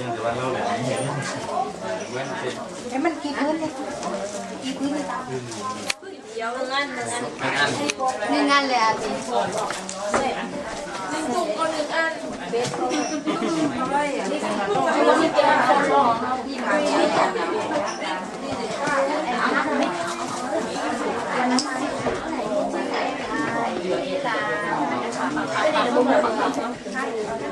ยังแต่ว่าเราแหละเห็นเว้นเป็นเห็มันกี่พื้นเนี่ยกี่พื้นเนี่ยเดี๋ยวงานงานอันอันหนึ่งงานเลยอะสิหนึ่งกลุ่มก็หนึ่งอันเบสเขาอะไรอะนี่กเราที่เป็นคนหล่อที่มาที่ One this, one this, and the twelve. ย้อยเออเรานี่แล้ว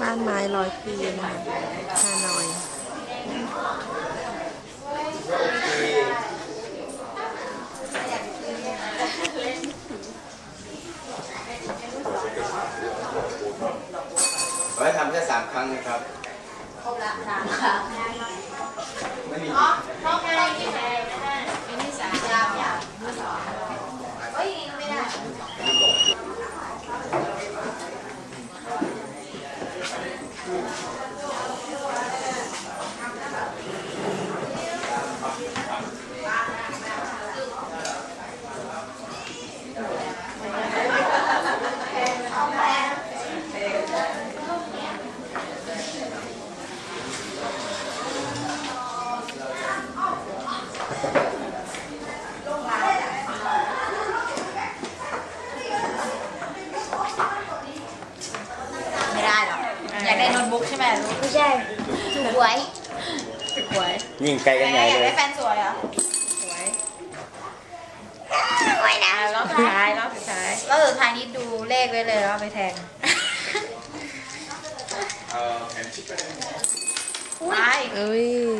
บ้านไม้ร้อยปีนะคะฮานอยไว้ทำแค่สามครั้งนะครับ ครบละสามค่ะไม่มีห้องอะไรที่ไหนไม่ได้สามยามยามเฮ้ยไม่ได้ ไม่ได้หรอก อยากได้โน้ตบุ๊กใช่ไหมลูกไม่ใช่สวย สวยยิงไกลกันใหญ่อยากเลได้ยแฟนสวยเหรอ สวยสวยนะอ่ารอบสุดท้ายรอบสุดท้ายรอบสุดท้ายนี้ดูเลขไว้เลยแล้วเอาไปแทงเออแผ่นชิปไปเลยไปเอ้ยดำ